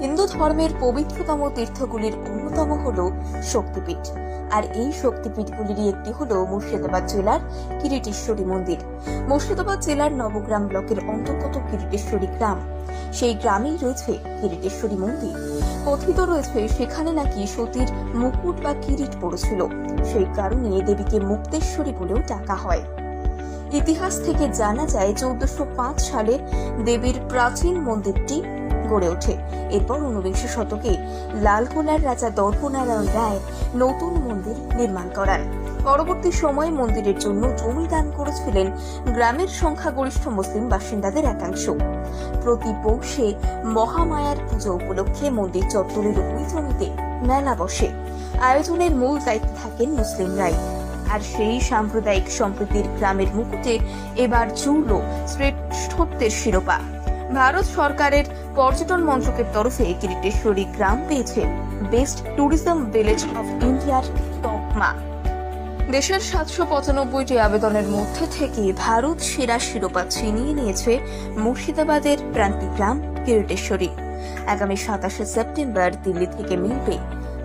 হিন্দু ধর্মের পবিত্রতম তীর্থগুলির অন্যতম হল শক্তিপীঠ। আর এই শক্তিপীঠগুলিরই একটি হল মুর্শিদাবাদ জেলার কিরিটেশ্বরী মন্দির। মুর্শিদাবাদ জেলার নবগ্রাম ব্লকের অন্তর্গত কিরিটেশ্বরী গ্রাম। সেই গ্রামেই রয়েছে কিরিটেশ্বরী মন্দির। কথিত রয়েছে সেখানে নাকি সতীর মুকুট বা কিরিট পড়েছিল। সেই কারণে দেবীকে মুক্তেশ্বরী বলেও ডাকা হয়। ইতিহাস থেকে জানা যায়, চৌদ্দশো সালে দেবীর প্রাচীন মন্দিরটি গড়ে ওঠে। এরপর ঊনবিংশ শতকে লালকোলার রাজা দর্পনারায়ণ রায় নতুন মন্দির নির্মাণ করান। পরবর্তী সময়ে মন্দিরের জন্য জমি দান করেছিলেন গ্রামের সংখ্যাগরিষ্ঠ মুসলিম বাসিন্দাদের একাংশ। প্রতি পৌষে মহামায়ার পুজো উপলক্ষে মন্দির চত্বরের ওই জমিতে মেলা বসে। আয়োজনের মূল দায়িত্বে থাকেন মুসলিম মুসলিমরাই আর সেই সাম্প্রদায়িক সম্প্রীতির গ্রামের মুকুটে এবার জুড়ল শ্রেষ্ঠত্বের শিরোপা। ভারত সরকারের পর্যটন মন্ত্রকের তরফে কিরিটেশ্বরী গ্রাম পেয়েছে বেস্ট ট্যুরিজম ভিলেজ অফ ইন্ডিয়ার তকমা। দেশের সাতশো পঁচানব্বইটি আবেদনের মধ্যে থেকে ভারত সেরা শিরোপা ছিনিয়ে নিয়েছে মুর্শিদাবাদের প্রান্তিক গ্রাম কিরিটেশ্বরী। আগামী সাতাশে সেপ্টেম্বর দিল্লি থেকে মিলবে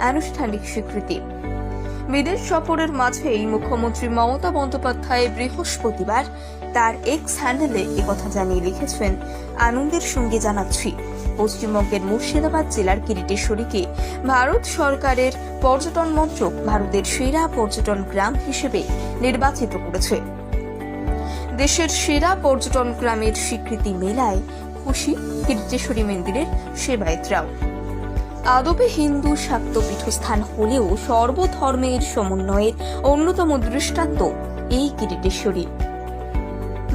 আনুষ্ঠানিক স্বীকৃতি। বিদেশ সফরের মাঝেই মুখ্যমন্ত্রী মমতা বন্দ্যোপাধ্যায় বৃহস্পতিবার তার এক্স হ্যান্ডেলে একথা জানিয়ে লিখেছেন আনন্দের সঙ্গে জানাচ্ছি। পশ্চিমবঙ্গের মুর্শিদাবাদ জেলার কিরিটেশ্বরীকে ভারত সরকারের পর্যটন মন্ত্রক ভারতের সেরা পর্যটন গ্রাম হিসেবে নির্বাচিত করেছে। দেশের সেরা পর্যটন গ্রামের স্বীকৃতি মেলায় খুশি কিরিটেশ্বরী মন্দিরের সেবায়তরাও। আদবে হিন্দু শাক্ত পীঠস্থান হলেও সর্বধর্মের সমন্বয়ের অন্যতম দৃষ্টান্ত এই কিরিটেশ্বরী।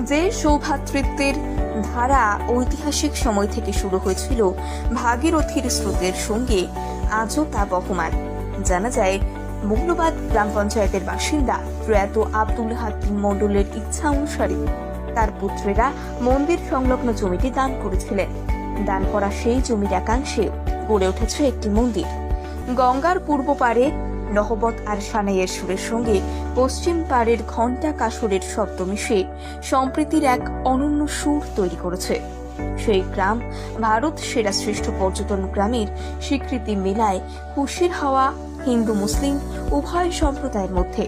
যে সৌভাতৃত্বের ধারা ঐতিহাসিক সময় থেকে শুরু হয়েছিল ভাগীরথীর স্রোতের সঙ্গে, আজও তা বহমান। জানা যায়, মৌলবাদ গ্রাম পঞ্চায়েতের বাসিন্দা প্রয়াত আব্দুল হাকিম মণ্ডলের ইচ্ছা অনুসারে তার পুত্রেরা মন্দির সংলগ্ন জমিটি দান করেছিলেন। দান করা সেই জমির একাংশে গড়ে উঠেছে একটি মন্দির। গঙ্গার পূর্ব পারে নহবত আর সানাইয়ের সুরের সঙ্গে পশ্চিম পাড়ের ঘণ্টা কাসরের শব্দ মিশে সম্প্রীতির এক অনন্য সুর তৈরি করেছে। সেই গ্রাম, ভারত সেরা শ্রেষ্ঠ পর্যটন গ্রামের স্বীকৃতি মেলায় খুশির হাওয়া হিন্দু, মুসলিম, উভয় সম্প্রদায়ের মধ্যে।